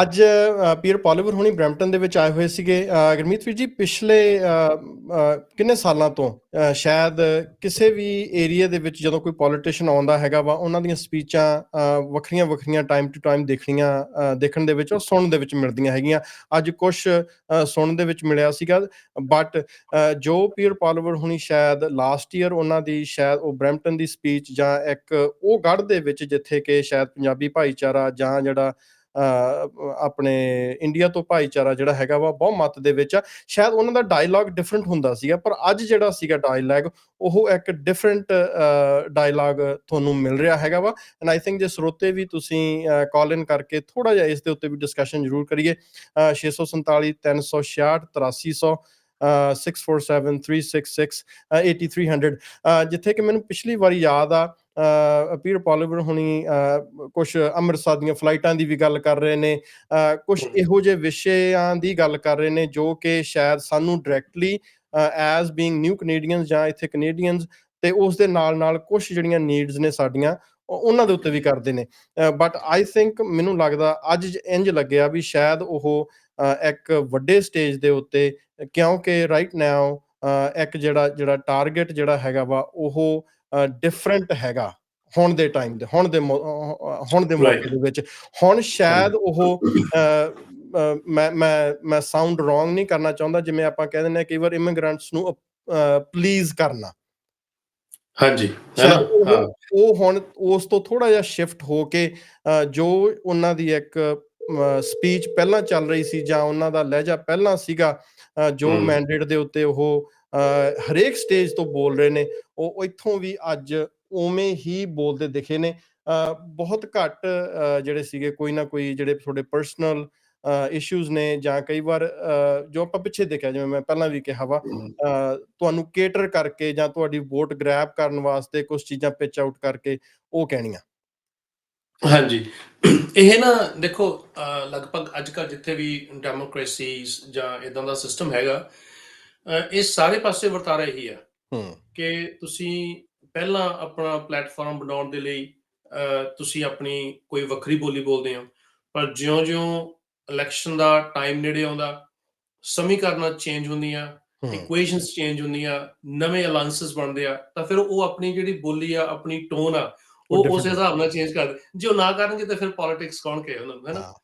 ਅੱਜ peer Poilievre ਹੁਣੀ Brampton ਦੇ ਵਿੱਚ ਆਏ ਹੋਏ ਸੀਗੇ। ਗੁਰਮੀਤ ਵੀਰ ਜੀ ਪਿਛਲੇ ਕਿੰਨੇ ਸਾਲਾਂ ਤੋਂ? ਸ਼ਾਇਦ ਕਿਸੇ ਵੀ ਏਰੀਆ ਦੇ ਵਿੱਚ ਜਦੋਂ ਕੋਈ ਪੋਲੀਟੀਸ਼ੀਅਨ ਆਉਂਦਾ ਹੈਗਾ ਵਾ ਉਹਨਾਂ ਦੀਆਂ ਸਪੀਚਾਂ ਵੱਖਰੀਆਂ ਵੱਖਰੀਆਂ ਟਾਈਮ ਟੂ ਟਾਈਮ ਦੇਖਣੀਆਂ ਦੇਖਣ ਦੇ ਵਿੱਚ ਔਰ ਸੁਣਨ ਦੇ ਵਿੱਚ ਮਿਲਦੀਆਂ ਹੈਗੀਆਂ। ਅੱਜ ਕੁਝ ਸੁਣਨ ਦੇ ਵਿੱਚ ਮਿਲਿਆ ਸੀਗਾ ਬਟ ਜੋ ਪੀਅਰ ਪੋਲੀਵਰ ਹੁਣੀ ਸ਼ਾਇਦ ਲਾਸਟ ਈਅਰ ਉਹਨਾਂ ਦੀ ਸ਼ਾਇਦ ਉਹ ਬਰੈਂਪਟਨ ਦੀ ਸਪੀਚ ਜਾਂ ਇੱਕ ਉਹ ਗੜ੍ਹ ਦੇ ਵਿੱਚ ਜਿੱਥੇ ਕਿ ਸ਼ਾਇਦ ਪੰਜਾਬੀ ਭਾਈਚਾਰਾ ਜਾਂ ਜਿਹੜਾ ਆਪਣੇ ਇੰਡੀਆ ਤੋਂ ਭਾਈਚਾਰਾ ਜਿਹੜਾ ਹੈਗਾ ਵਾ ਬਹੁਮਤ ਦੇ ਵਿੱਚ ਆ। ਸ਼ਾਇਦ ਉਹਨਾਂ ਦਾ ਡਾਇਲੌਗ ਡਿਫਰੈਂਟ ਹੁੰਦਾ ਸੀਗਾ ਪਰ ਅੱਜ ਜਿਹੜਾ ਸੀਗਾ ਡਾਇਲੌਗ ਉਹ ਇੱਕ ਡਿਫਰੈਂਟ ਡਾਇਲੌਗ ਤੁਹਾਨੂੰ ਮਿਲ ਰਿਹਾ ਹੈਗਾ ਵਾ। ਐਂਡ ਆਈ ਥਿੰਕ ਜੇ ਸਰੋਤੇ ਵੀ ਤੁਸੀਂ ਕਾਲ ਇਨ ਕਰਕੇ ਥੋੜਾ ਜਿਹਾ ਇਸ ਦੇ ਉੱਤੇ ਵੀ ਡਿਸਕਸ਼ਨ ਜ਼ਰੂਰ ਕਰੀਏ। ਅ, 647 366 8300 647-366-8300 ਅ, ਜਿੱਥੇ ਕਿ ਮੈਨੂੰ ਪਿਛਲੀ ਵਾਰੀ ਯਾਦ ਆ ਪੀਰ ਪੋਲੀਵਰ ਹੁਣੀ ਕੁਝ ਅੰਮ੍ਰਿਤਸਰ ਦੀਆਂ ਫਲਾਈਟਾਂ ਦੀ ਵੀ ਗੱਲ ਕਰ ਰਹੇ ਨੇ ਕੁਝ। ਇਹੋ ਜਿਹੇ ਵਿਸ਼ਿਆਂ ਦੀ ਗੱਲ ਕਰ ਰਹੇ ਨੇ ਜੋ ਕਿ ਸ਼ਾਇਦ ਸਾਨੂੰ directly as being new Canadians ਜਾਂ ਇੱਥੇ ਕੈਨੇਡੀਅਨਸ ਤੇ ਉਸ ਦੇ ਨਾਲ ਨਾਲ ਕੁਝ ਜਿਹੜੀਆਂ ਨੀਡਸ ਨੇ ਸਾਡੀਆਂ ਉਹ- ਉਹਨਾਂ ਦੇ ਉੱਤੇ ਵੀ ਕਰਦੇ ਨੇ ਬਟ ਆਈ ਥਿੰਕ ਮੈਨੂੰ ਲੱਗਦਾ ਅੱਜ ਇੰਜ ਲੱਗਿਆ ਵੀ ਸ਼ਾਇਦ ਉਹ ਇੱਕ ਵੱਡੇ ਸਟੇਜ ਦੇ ਉੱਤੇ ਕਿਉਂਕਿ ਰਾਈਟ ਨਾਓ ਇੱਕ ਜਿਹੜਾ ਜਿਹੜਾ ਟਾਰਗੇਟ ਜਿਹੜਾ ਹੈਗਾ ਵਾ ਉਹ ਡਿਫਰੈਂਟ ਹੈਗਾ ਹੁਣ ਦੇ ਟਾਈਮ ਦੇ ਹੁਣ ਦੇ ਹੁਣ ਦੇ ਮੌਕੇ. ਦੇ ਵਿੱਚ। ਹੁਣ ਸ਼ਾਇਦ ਉਹ ਮੈਂ ਮੈਂ ਮੈਂ ਸਾਊਂਡ ਰੋਂਗ ਨਹੀਂ ਕਰਨਾ ਚਾਹੁੰਦਾ ਜਿਵੇਂ ਆਪਾਂ ਕਹਿ ਦਿੰਦੇ ਆ ਕਈ ਵਾਰ ਇਮੀਗ੍ਰੈਂਟਸ ਨੂੰ ਪਲੀਜ਼ ਕਰਨਾ। ਹਾਂਜੀ ਉਹ- ਹੁਣ ਉਸ ਤੋਂ ਥੋੜਾ ਜਿਹਾ ਸ਼ਿਫਟ ਹੋ ਕੇ ਜੋ ਉਹਨਾਂ ਦੀ ਇੱਕ ਸਪੀਚ ਪਹਿਲਾਂ ਚੱਲ ਰਹੀ ਸੀ ਜਾਂ ਉਹਨਾਂ ਦਾ ਲਹਿਜਾ ਪਹਿਲਾਂ ਸੀਗਾ ਜੋ। ਮੈਂਡੇਟ ਦੇ ਉੱਤੇ ਉਹ ਹਰੇਕ ਸਟੇਜ ਤੋਂ ਬੋਲ ਰਹੇ ਨੇ ਉਹ ਇੱਥੋਂ ਵੀ ਅੱਜ ਉਵੇਂ ਹੀ ਬੋਲਦੇ ਦਿਖੇ ਨੇ। ਬਹੁਤ ਘੱਟ ਜਿਹੜੇ ਸੀਗੇ ਕੋਈ ਨਾ ਕੋਈ ਜਿਹੜੇ ਤੁਹਾਡੇ ਪਰਸਨਲ ਇਸ਼ੂਜ਼ ਨੇ ਜਾਂ ਕਈ ਵਾਰ ਜੋ ਆਪਾਂ ਪਿੱਛੇ ਦੇਖਿਆ ਜਿਵੇਂ ਮੈਂ ਪਹਿਲਾਂ ਵੀ ਕਿਹਾ ਵਾ ਤੁਹਾਨੂੰ ਕੇਟਰ ਕਰਕੇ ਜਾਂ ਤੁਹਾਡੀ ਵੋਟ ਗ੍ਰੈਬ ਕਰਨ ਵਾਸਤੇ ਕੁਝ ਚੀਜ਼ਾਂ ਪਿਚ ਆਊਟ ਕਰਕੇ ਉਹ ਕਹਿਣੀਆਂ। ਹਾਂਜੀ। ਇਹ ਨਾ ਦੇਖੋ ਲਗਭਗ ਅੱਜ ਕੱਲ੍ਹ ਜਿੱਥੇ ਵੀ ਡੈਮੋਕ੍ਰੇਸੀਜ਼ ਜਾਂ ਇਦਾਂ ਦਾ ਸਿਸਟਮ ਹੈਗਾ ਇਹ ਸਾਰੇ ਪਾਸੇ ਵਰਤਾਰਾ ਇਹੀ ਆ ਹੂੰ। ਕਿ ਤੁਸੀਂ ਪਹਿਲਾਂ ਆਪਣਾ ਪਲੇਟਫਾਰਮ ਬਣਾਉਣ ਦੇ ਲਈ ਤੁਸੀਂ ਆਪਣੀ ਕੋਈ ਵੱਖਰੀ ਬੋਲੀ ਬੋਲਦੇ ਹੋ ਪਰ ਜਿਉਂ-ਜਿਉਂ ਇਲੈਕਸ਼ਨ ਦਾ ਟਾਈਮ ਨੇੜੇ ਆਉਂਦਾ ਸਮੀਕਰਨਾਂ ਚੇਂਜ ਹੁੰਦੀਆਂ ਹੂੰ। ਇਕੁਏਸ਼ਨਸ ਚੇਂਜ ਹੁੰਦੀਆਂ ਨਵੇਂ ਅਲਾਈਅੰਸਸ ਬਣਦੇ ਆ ਤਾਂ ਫਿਰ ਉਹ ਆਪਣੀ ਜਿਹੜੀ ਬੋਲੀ ਆ ਆਪਣੀ ਟੋਨ ਆ ਉਹ ਉਸ ਹਿਸਾਬ ਨਾਲ ਚੇਂਜ ਕਰਦੇ ਜੇ ਉਹ ਨਾ ਕਰਨਗੇ ਤਾਂ ਫਿਰ ਪੋਲਿਟਿਕਸ ਕੌਣ ਕਹੇ ਉਹਨਾਂ ਨੂੰ ਹੈ ਨਾ? ਹਾਂ।